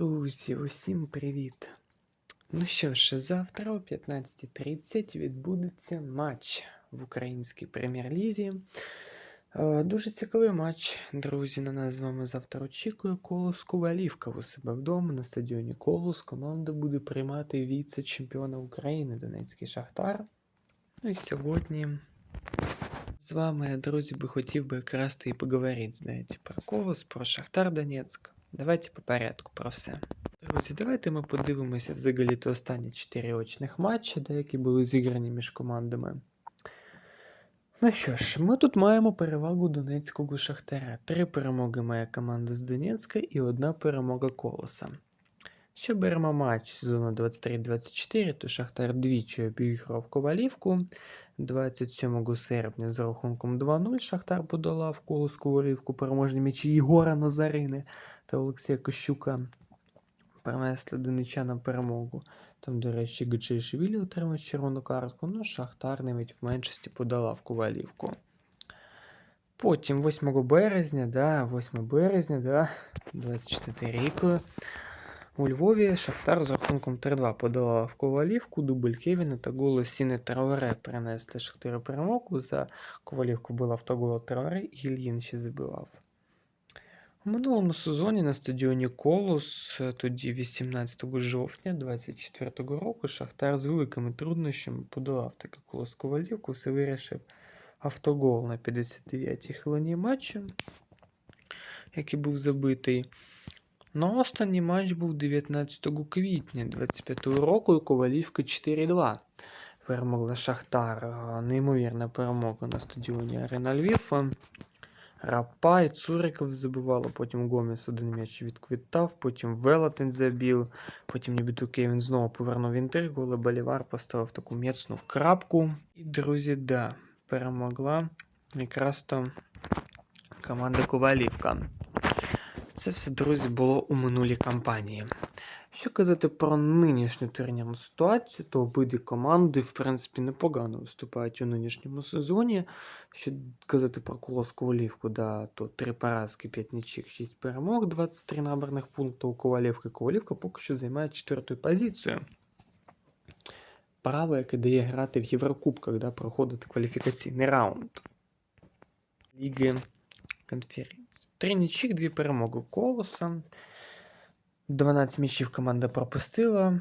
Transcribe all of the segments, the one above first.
Друзі, усім привіт! Ну що ж, завтра о 15.30 відбудеться матч в українській прем'єр-лізі. Е, Дуже цікавий матч, друзі. На нас з вами завтра очікує Колос Ковалівка у себе вдома на стадіоні Колос. Команда буде приймати віце-чемпіона України Донецький Шахтар. Ну і сьогодні з вами, друзі, би хотів би якраз і поговорити, знаєте, про Колос, про Шахтар Донецьк. Давайте по порядку про все. Друзі, давайте ми подивимося взагалі то останні 4 очних матчі, деякі були зіграні між командами. Ну що ж, ми тут маємо перевагу Донецького Шахтаря. Три перемоги має команда з Донецька і одна перемога Колоса. Що беремо матч сезону 23-24, то Шахтар двічі обіграв Ковалівку. 27 серпня з рахунком 2-0 Шахтар подолав Колос Ковалівку переможні м'ячі Єгора Назарини та Олексія Кощука. Принесли донечанам перемогу. Там, до речі, Гачишвілі отримав червону картку, ну Шахтар навіть в меншості подолав Ковалівку. Потім 8 березня, да, 8 березня, да, 24 рік. У Львові Шахтар з рахунком 3-2 подолав Ковалівку, дубль Кевіна та голос Сіни Траоре принесли Шахтарю перемогу. За Ковалівку був автогол Траоре, і Ільїн ще забивав. У минулому сезоні на стадіоні Колос, е, тоді 18 жовтня 24 року, Шахтар з великими труднощами подолав таки Колос Ковалівку, все вирішив автогол на 59-й хвилині матчу, який був забитий. Ну, останній матч був 19 квітня 25 року, і Ковалівка 4-2. Перемогла Шахтар. Неймовірна перемога на стадіоні Арена Львів. Рапай, Цуриков забивало, потім Гомес один м'яч відквітав, потім Велатин забив, потім нібито Кевін знову повернув інтригу, але Болівар поставив таку м'яцну крапку. І, друзі, да, перемогла якраз то команда Ковалівка. Це все, друзі, було у минулій кампанії. Що казати про нинішню турнірну ситуацію, то обидві команди, в принципі, непогано виступають у нинішньому сезоні. Що казати про Колос Ковалівку, да, то 3 поразки, 5 нічих, 6 перемог, 23 набраних пункти у Ковалівки. Ковалівка поки що займає четверту позицію. Право, яке дає грати в Єврокубках, да, проходити кваліфікаційний раунд Ліги конференції. Три нічих, дві перемоги Колоса. 12 м'ячів команда пропустила,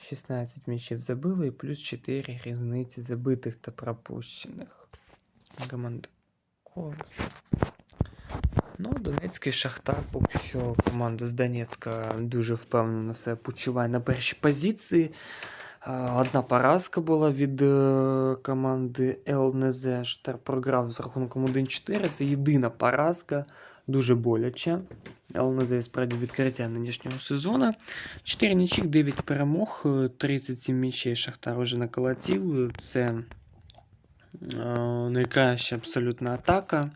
16 м'ячів забили і плюс 4 різниці забитих та пропущених. Команда Колос. Ну, Донецький Шахтар, поки що команда з Донецька дуже впевнено себе почуває на першій позиції. Одна поразка була від е, команди ЛНЗ. Шахтар програв з рахунком 1-4. Це єдина поразка, дуже боляче. Але на є справді відкриття нинішнього сезону. 4 нічих, 9 перемог, е, 37 м'ячей Шахтар уже наколотів. Це е, найкраща абсолютна атака.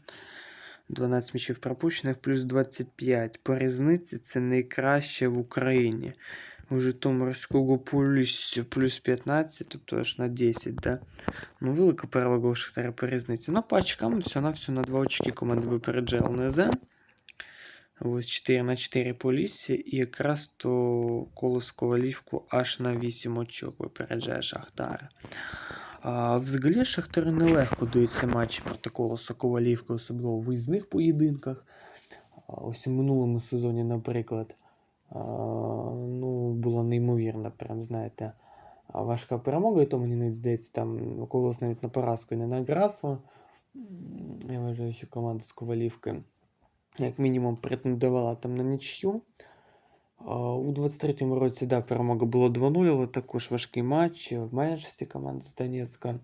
12 м'ячів пропущених, плюс 25. По різниці це найкраще в Україні. У Житомирського полісся плюс 15, тобто аж на 10, да? Ну, велика перевага у Шахтаря по різниці. Ну, по очкам все на все на 2 очки команда випереджає ЛНЗ. Ось 4 на 4 по лісі, і якраз то колос Ковалівку аж на 8 очок випереджає Шахтар. А, взагалі Шахтару нелегко даються матчі проти колоса Ковалівки, особливо в виїзних поєдинках. Ось у минулому сезоні, наприклад, ну, була неймовірна, прям, знаєте, важка перемога, і то мені навіть здається, там колос навіть на поразку не награв. Я вважаю, що команда з Ковалівки як мінімум претендувала там на нічю. У 23-му році да, перемога була 2-0, але також важкий матч. В меншості команда з Донецька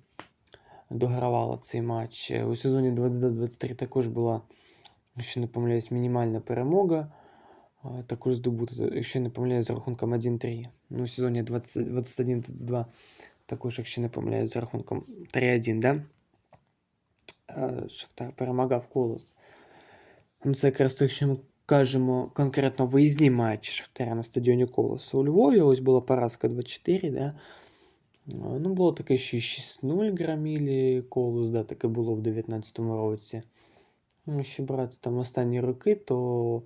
догравала цей матч. У сезоні 22-23 також була, якщо не помиляюсь, мінімальна перемога. Також здобута, якщо не помиляюсь, за рахунком 1-3. Ну, у сезоні 21-22 також, якщо не помиляюсь, за рахунком 3-1, да? Шахтар перемагав колос. Ну, це якраз то, якщо ми кажемо конкретно виїзні матчі Шахтаря на стадіоні Колосу у Львові. Ось була поразка 2-4, да? Ну, було таке, що 6-0 грамілі Колос, да, таке було в 19-му році. Ну, якщо брати там останні роки, то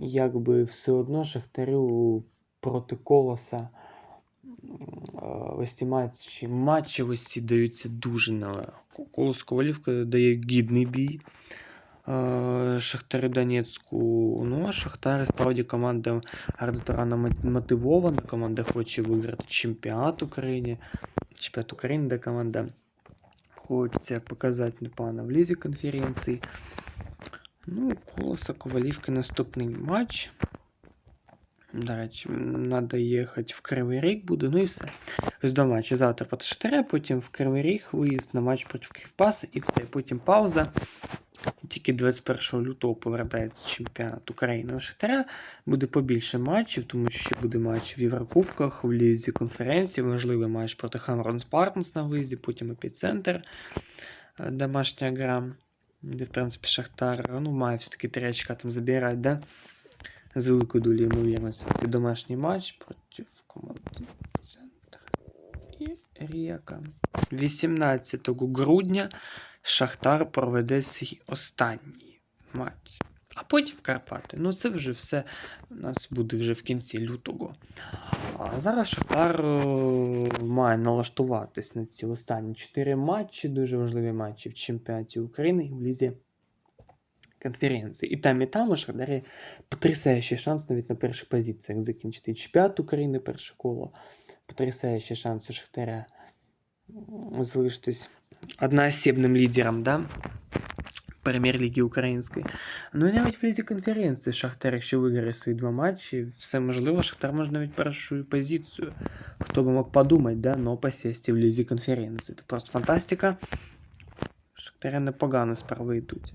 якби все одно Шахтарю проти колоса. е, Ось ці матчі, матчі ось ці даються дуже нелегко. Колос Ковалівка дає гідний бій. Е, Шахтарю Донецьку. Ну, а Шахтар справді команда ардиторана мотивована. Команда хоче виграти чемпіонат України. Чемпіонат України, де команда хочеться показати непогано в лізі конференції. Ну, Колоса Ковалівки наступний матч. До речі, треба їхати в Кривий Ріг буде, ну і все. Ось до матчу завтра проти Шахтаря, потім в Кривий Ріг, виїзд на матч проти Кривпаса і все. Потім пауза. Тільки 21 лютого повертається чемпіонат України Шахтаря. Буде побільше матчів, тому що ще буде матч в Єврокубках, в Лізі конференції, можливий матч проти Хамрон Спартанс на виїзді, потім епіцентр, домашня гра, де, в принципі, Шахтар ну, має все-таки три очка там забирати, да? з великою долею ймовірності. Це домашній матч проти команди Центр і Ріяка. 18 грудня Шахтар проведе свій останній матч. А потім в Карпати. Ну, це вже все у нас буде вже в кінці лютого. А зараз Шахтар е, має налаштуватись на ці останні 4 матчі, дуже важливі матчі в чемпіонаті України і в Лізі конференції. І там, і там у Шахтарі потрясаючий шанс навіть на перших позиціях закінчити. Чемпіонат України перше коло. Потрясаючий шанс у Шахтаря залишитись одноосібним лідером, да? Прем'єр-ліги Української. Ну і навіть в лізі конференції Шахтар, якщо виграє свої два матчі, все можливо, Шахтар може навіть першу позицію. Хто би мог подумати, да? но посісти в лізі конференції. Це просто фантастика. Шахтаря непогано справи йдуть.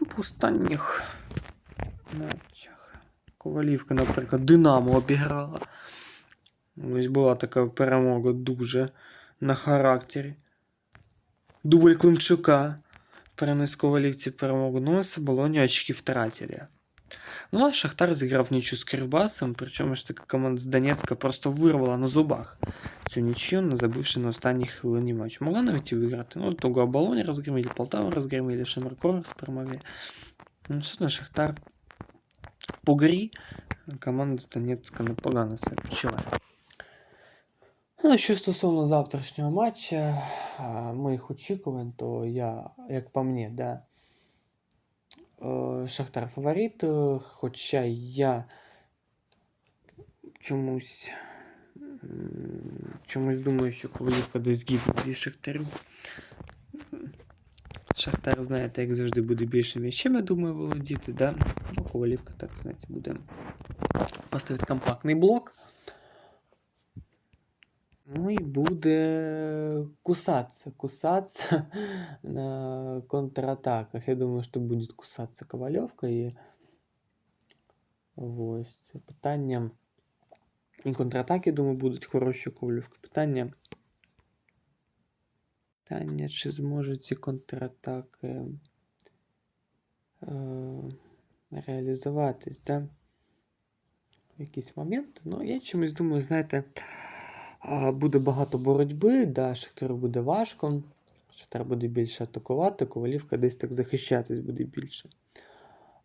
Ну, В останніх матчах. Ковалівка, наприклад, Динамо обіграла. Ось була така перемога дуже на характері. Дубль Климчука перенес Ковалівці перемогу. Ну, а Соболоні очки втратили. Ну, а Шахтар зіграв нічю з Кривбасом, причому ж така команда з Донецька просто вирвала на зубах цю нічю, не забивши на останній хвилині матчу. Могла навіть і виграти. Ну, того Оболоні розгромили, Полтаву розгромили, Шемеркорс перемогли. Ну, все одно Шахтар по грі команда з Донецька непогано себе почуває. Ну, що стосовно завтрашнього матча, моїх очікувань, то я, як по мені, да, е, Шахтар фаворит, е, хоча я чомусь, чомусь думаю, що Ковалівка десь гідна від Шахтарю. Шахтар, знаєте, як завжди, буде більше м'ячем, я думаю, володіти, да? Ну, Ковалівка, так, знаєте, буде поставити компактний блок. Ну і буде кусаться, кусаться на контратаках. Я думаю, що буде кусаться Ковальовка і ось це питання. І контратаки, думаю, будуть хороші у Ковальовки. Питання. Питання, чи зможуть ці контратаки е, реалізуватись, да? В якийсь момент. Ну, я чомусь думаю, знаєте. Буде багато боротьби, да, Шахтару буде важко. Шахтар буде більше атакувати, Ковалівка десь так захищатись буде більше.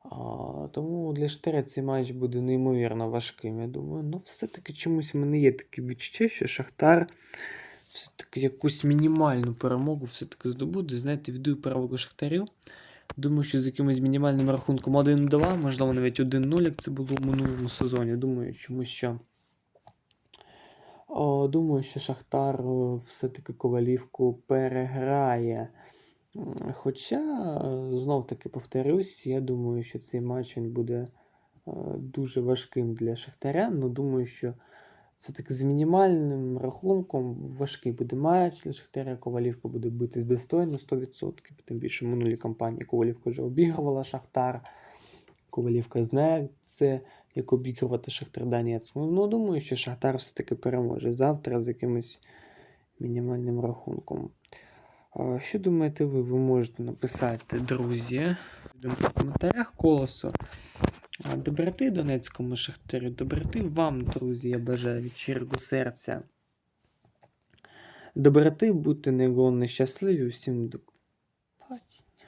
А, Тому для Шахтаря цей матч буде неймовірно важким. Я думаю, ну все-таки чомусь в мене є таке відчуття, що Шахтар все-таки якусь мінімальну перемогу все-таки здобуде. Знаєте, віддаю перевагу Шахтарю. Думаю, що з якимось мінімальним рахунком 1-2, можливо, навіть 1-0, як це було в минулому сезоні. Думаю, чомусь що. Думаю, що Шахтар е, все-таки Ковалівку переграє. Хоча, е, знов-таки повторюсь, я думаю, що цей матч він буде е, дуже важким для Шахтаря. Ну, думаю, що все-таки з мінімальним рахунком важкий буде матч для Шахтаря. Ковалівка буде битись достойно 100%. Тим більше в минулій кампанії Ковалівка вже обігрувала Шахтар. Ковалівка знає це, як обігрувати Шахтар Донецьк. Ну, ну, думаю, що Шахтар все-таки переможе завтра з якимось мінімальним рахунком. Що думаєте ви? Ви можете написати, друзі, в коментарях колосо. А, Доброти Донецькому Шахтарю, доброти вам, друзі, я бажаю від щирого серця. Доброти, будьте неголовно щасливі, усім до побачення.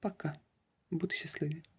Пока. Будьте щасливі.